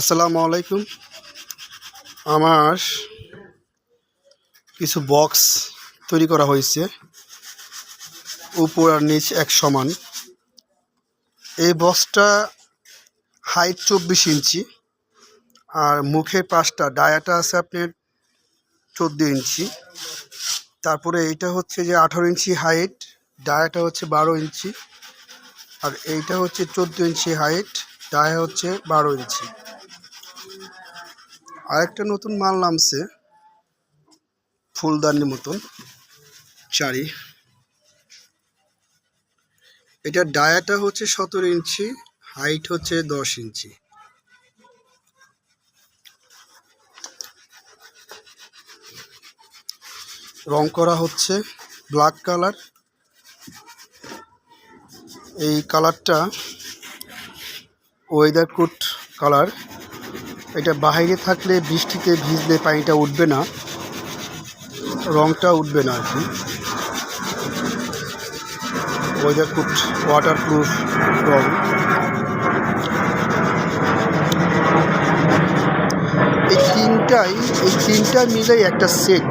আসসালামু আলাইকুম। আমার কিছু বক্স তৈরি করা হয়েছে। উপর আর নিচ এক সমান। এই বক্সটা হাইট চব্বিশ ইঞ্চি। আর মুখের পাশটা ডায়াটা আছে আপনার চোদ্দ ইঞ্চি। তারপরে এইটা হচ্ছে যে আঠারো ইঞ্চি হাইট, ডায়াটা হচ্ছে বারো ইঞ্চি। আর এইটা হচ্ছে চোদ্দ ইঞ্চি হাইট, ডায়া হচ্ছে বারো ইঞ্চি। আরেকটা নতুন মাল নামছে ফুলদানির মতন, চারি। এটা ডায়াটা হচ্ছে সতেরো ইঞ্চি, হাইট হচ্ছে দশ ইঞ্চি। রং করা হচ্ছে ব্ল্যাক কালার। এই কালারটা ওয়েদার কোট কালার। এটা বাহিরে থাকলে বৃষ্টিতে ভিজলে পানিটা উঠবে না, রংটা উঠবে না আর কি। ওয়েদার খুব ওয়াটার প্রুফ রং। এই তিনটাই, এই তিনটা মিলেই একটা সেট